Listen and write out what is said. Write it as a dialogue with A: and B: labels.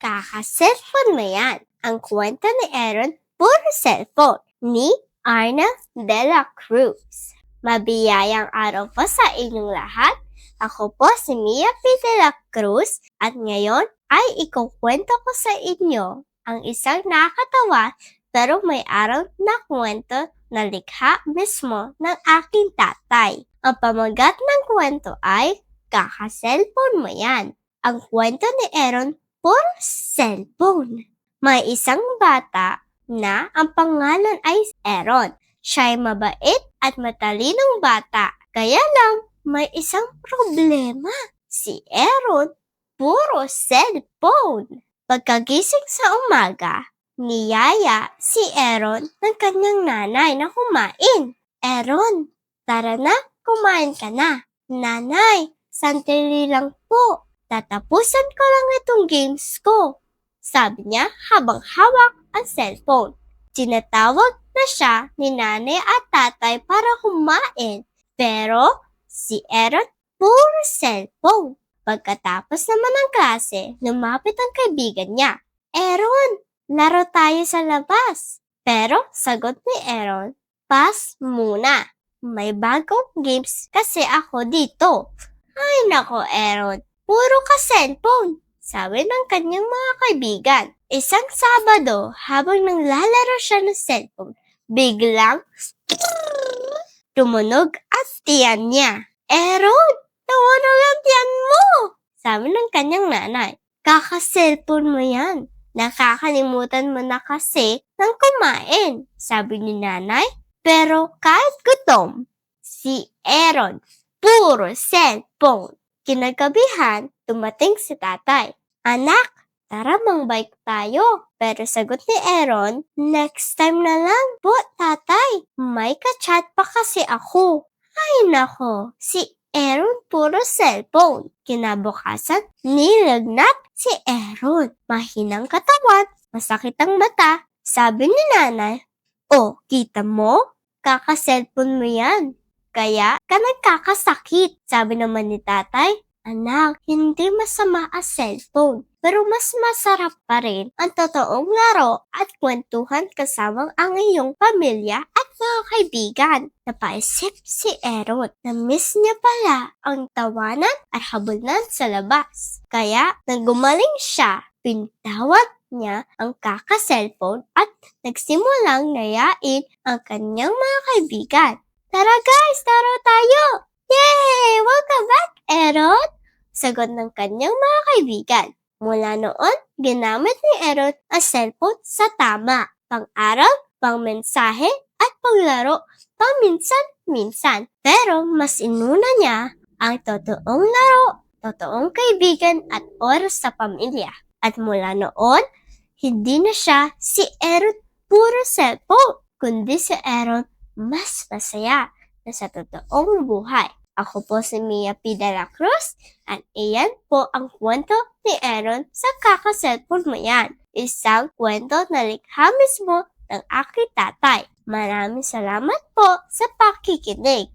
A: Kaka-cellphone mo yan. Ang kwento ni Aaron, puro cellphone. Ni Arna de la Cruz. Mabiyayang araw po sa inyong lahat. Ako po si Mia P. de la Cruz at ngayon ay ikukwento ko sa inyo ang isang nakakatawa pero may araw na kwento na likha mismo ng aking tatay. Ang pamagat ng kwento ay Kaka-cellphone mo yan. Ang kwento ni Aaron, puro cellphone. May isang bata na ang pangalan ay Aaron. Siya ay mabait at matalinong bata. Kaya lang, may isang problema. Si Aaron, puro cellphone. Pagkagising sa umaga, niyaya si Aaron ng kanyang nanay na kumain. Aaron, tara na, kumain ka na. Nanay, sandali lang po. Tatapusan ko lang itong games ko. Sabi niya habang hawak ang cellphone. Tinatawag na siya ni nanay at tatay para kumain. Pero si Aaron puro cellphone. Pagkatapos naman ng klase, lumapit ang kaibigan niya. Aaron, laro tayo sa labas. Pero sagot ni Aaron, pass muna. May bagong games kasi ako dito. Ay nako, Aaron. Puro ka cellphone. Sabi ng kanyang mga kaibigan. Isang Sabado, habang naglalaro siya ng cellphone, biglang tumunog ang tiyan niya. Aaron, tumunog ang tiyan mo! Sabi ng kanyang nanay. Kaka-cellphone mo yan. Nakakalimutan mo na kasi ng kumain, sabi ni nanay. Pero kahit gutom, si Aaron, puro cellphone. Kinagabihan, dumating si tatay. Anak, tara mang-bike tayo. Pero sagot ni Aaron, next time na lang po, tatay. May kachat pa kasi ako. Ay nako, si Aaron puro cellphone. Kinabukasan, nilagnat si Aaron. Mahinang katawan, masakit ang mata. Sabi ni nanay, Oh, kita mo? Kaka-cellphone mo yan. Kaya ka nagkakasakit. Sabi naman ni tatay, Anak, hindi masama ang cellphone. Pero mas masarap pa rin ang totoong laro at kwentuhan kasama ang iyong pamilya at mga kaibigan. Napaisip si Aaron na miss niya pala ang tawanan at habulan sa labas. Kaya nagumaling siya, pintawag niya ang kaka-cellphone at nagsimulang nayain ang kanyang mga kaibigan. Tara guys, taro tayo! Yay! Welcome back, Aaron! Sagot ng kanyang mga kaibigan. Mula noon, ginamit ni Aaron ang cellphone sa tama. Pang-araw, pang-mensahe, at paglaro paminsan-minsan. Pero mas inuna niya ang totoong laro, totoong kaibigan at oras sa pamilya. At mula noon, hindi na siya si Aaron puro cellphone, kundi si Aaron mas masaya na sa totoong buhay. Ako po si Mia P. De La Cruz at iyan po ang kwento ni Aaron sa kaka-cellphone mo yan. Isang kwento na likha mismo ng aking tatay. Maraming salamat po sa pakikinig.